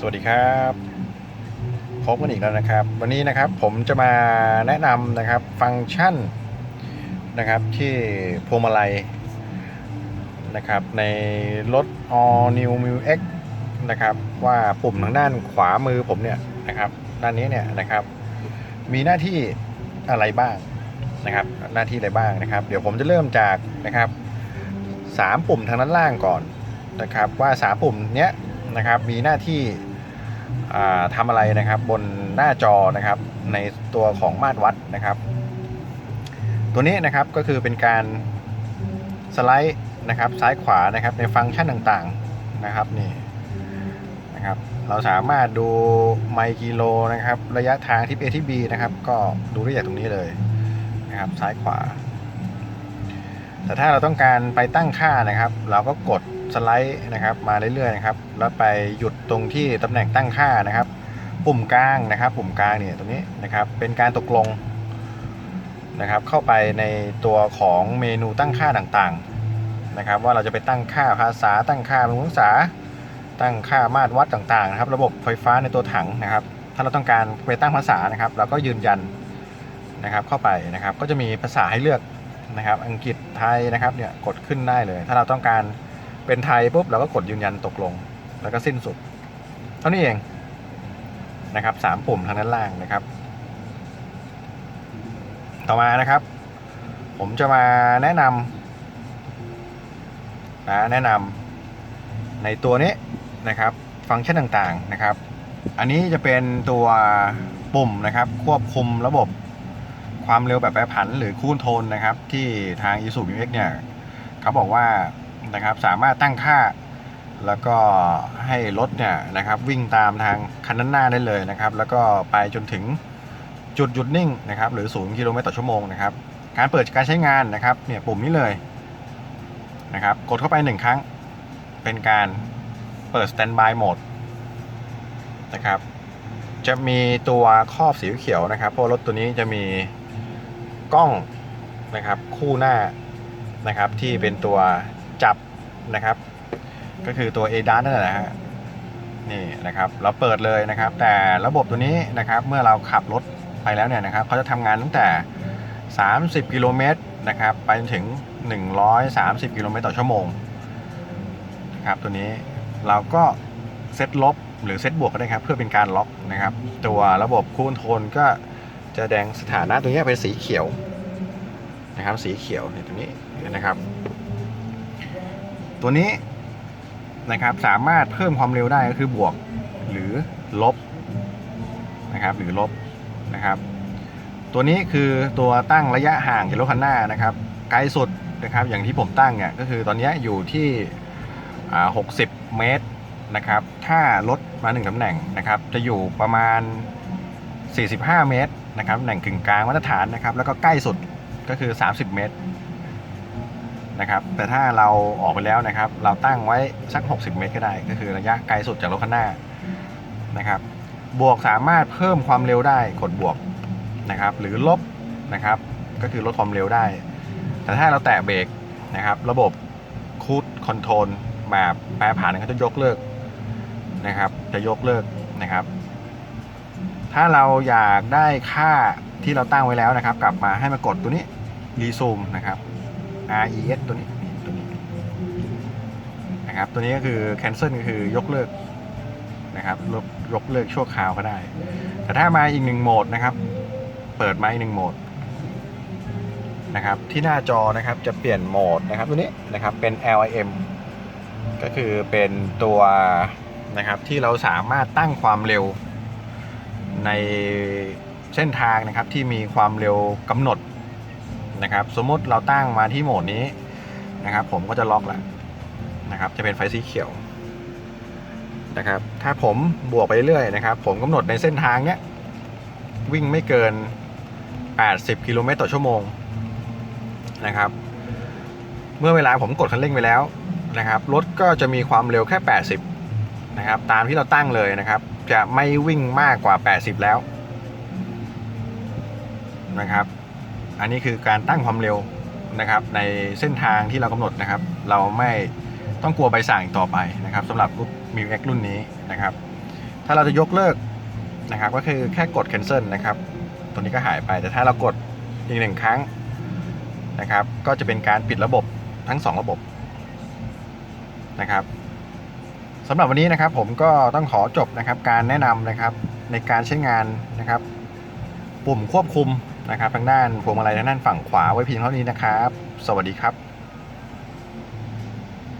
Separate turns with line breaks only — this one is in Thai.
สวัสดีครับพบกันอีกแล้วนะครับ วันนี้นะครับผมจะมาแนะนำนะครับฟังก์ชันนะครับที่พวงมาลัยนะครับในรถ All New m u X นะครับว่าปุ่มทางด้านขวามือผมเนี่ยนะครับด้านนี้เนี่ยนะครับมีหน้าที่อะไรบ้างนะครับหน้าที่อะไรบ้างนะครับ เดี๋ยวผมจะเริ่มจากนะครับสามปุ่มทางด้านล่างก่อนนะครับว่าสามปุ่มเนี้ย นะครับ มีหน้าที่ทำอะไรนะครับบนหน้าจอนะครับในตัวของมาตรวัดนะครับ ตัวนี้นะครับก็คือเป็นการสไลด์นะครับซ้ายขวานะครับในฟังก์ชันต่างๆนะครับนี่นะครับเราสามารถดูไมล์กิโลนะครับระยะทางที่ A ที่ B นะครับก็ดูได้จากตรงนี้เลยนะครับซ้ายขวา แต่ถ้าเราต้องการไปตั้งค่านะครับ เราก็กด สไลด์นะครับมาเรื่อยๆนะครับแล้วไปหยุดตรงที่ตำแหน่งตั้งค่านะครับ ปุ่มกลางนะครับ ปุ่มกลางเนี่ยตรงนี้นะครับเป็นการตกลงนะครับ เข้าไปในตัวของเมนูตั้งค่าต่างๆนะครับ ว่าเราจะไปตั้งค่าภาษาตั้งค่าองศาตั้งค่ามาตรวัดต่างๆนะครับ ระบบไฟฟ้าในตัวถังนะครับ ถ้าเราต้องการไปตั้งภาษานะครับ เราก็ยืนยันนะครับเข้าไปนะครับ ก็จะมีภาษาให้เลือกนะครับ อังกฤษไทยนะครับเนี่ยกดขึ้นได้เลย ถ้าเราต้องการ เป็นไทยปุ๊บเราก็กดยืนยันตกลง แล้วก็สิ้นสุด เท่านี้เองนะครับสามปุ่มทางด้านล่างนะครับ ต่อมานะครับ ผมจะมาแนะนำนะแนะนำในตัวนี้นะครับ ฟังก์ชันต่างๆนะครับ อันนี้จะเป็นตัวปุ่มนะครับ ควบคุมระบบความเร็วแบบแปรผัน หรือคูณโทนนะครับ ที่ทาง i s u m x เนี่ย เขาบอกว่า นะครับ สามารถตั้งค่า แล้วก็ให้รถเนี่ยนะครับวิ่งตามทางคันด้นหน้าได้เลยนะครับ แล้วก็ไปจนถึงจุดหยุดนิ่งนะครับ หรือ0กิโลเมตรต่อชั่วโมงนะครับ การเปิดการใช้งานนะครับเนี่ยปุ่มนี้เลยนะครับ กดเข้าไปหนึ่งครั้ง เป็นการเปิด standby mode นะครับ จะมีตัวครอบสีเขียวนะครับ เพราะรถตัวนี้จะมีกล้องนะครับคู่หน้านะครับที่เป็นตัว จับนะครับ ก็คือตัว a d a s นั่นแหละฮะนี่นะครับ เราเปิดเลยนะครับ แต่ระบบตัวนี้นะครับ เมื่อเราขับรถไปแล้วเนี่ยนะครับเขาจะทำงานตั้งแต่ 30 กิโลเมตรนะครับ ไปจนถึง 130 กิโลเมตรต่อชั่วโมงครับตัวนี้เราก็เซตลบหรือเซตบวกก็ได้ครับ เพื่อเป็นการล็อกนะครับ ตัวระบบคูณโทนก็จะแดงสถานะตัวนี้เป็นสีเขียวนะครับ สีเขียวเนี่ยตรงนี้นะครับ ตัวนี้นะครับสามารถเพิ่มความเร็วได้ก็คือบวกหรือลบนะครับหรือลบนะครับ ตัวนี้คือตัวตั้งระยะห่างจากรถคันหน้านะครับ ไกลสุดนะครับอย่างที่ผมตั้งเนี่ยก็คือตอนนี้อยู่ที่60 เมตรนะครับ ถ้ารถมาหนึ่งตำแหน่งนะครับ จะอยู่ประมาณ 45 เมตรนะครับตำแหน่งกึ่งกลางมาตรฐานนะครับ แล้วก็ใกล้สุดก็คือ 30 เมตร นะครับแต่ถ้าเราออกไปแล้วนะครับ เราตั้งไว้สัก 60 เมตรก็ได้ ก็คือระยะไกลสุดจากรถคันหน้านะครับ บวกสามารถเพิ่มความเร็วได้กดบวกนะครับ หรือลบนะครับ ก็คือลดความเร็วได้ แต่ถ้าเราแตะเบรกนะครับ ระบบคูดคอนโทรลแบบแปรผันเขาจะยกเลิกนะครับ จะยกเลิกนะครับ ถ้าเราอยากได้ค่าที่เราตั้งไว้แล้วนะครับ กลับมาให้มากดตัวนี้รีซูมนะครับ RES ตัวนี้นี่ตัวนี้นะครับตัวนี้ก็คือ cancel ก็คือยกเลิกนะครับยกยกเลิกชั่วคราวก็ได้ แต่ถ้ามาอีกหนึ่งโหมดนะครับ เปิดมาอีกหนึ่งโหมดนะครับที่หน้าจอนะครับจะเปลี่ยนโหมดนะครับตัวนี้นะครับเป็น LIM ก็คือเป็นตัวนะครับที่เราสามารถตั้งความเร็วในเส้นทางนะครับที่มีความเร็วกำหนด นะครับ สมมุติเราตั้งมาที่โหมดนี้นะครับ ผมก็จะล็อกแล้วนะครับ จะเป็นไฟสีเขียวนะครับ ถ้าผมบวกไปเรื่อยนะครับ ผมกำหนดในเส้นทางเนี้ยวิ่งไม่เกิน 80 กิโลเมตรต่อชั่วโมงนะครับ เมื่อเวลาผมกดคันเร่งไปแล้วนะครับ รถก็จะมีความเร็วแค่ 80 นะครับ ตามที่เราตั้งเลยนะครับ จะไม่วิ่งมากกว่า 80 แล้วนะครับ อันนี้คือการตั้งความเร็วนะครับในเส้นทางที่เรากำหนดนะครับ เราไม่ต้องกลัวใบสั่งอีกต่อไปนะครับสำหรับรุ่นมิวเอ็กรุ่นนี้นะครับ ถ้าเราจะยกเลิกนะครับ ก็คือแค่กด cancel นะครับ ตัวนี้ก็หายไปแต่ถ้าเรากดอีกหนึ่งครั้งนะครับ ก็จะเป็นการปิดระบบทั้งสองระบบนะครับสำหรับวันนี้นะครับผมก็ต้องขอจบนะครับการแนะนำนะครับในการใช้งานนะครับ ปุ่มควบคุม นะครับทางด้านพวงมาลัยทางด้านฝั่งขวาไว้เพียงเท่านี้นะครับ สวัสดีครับ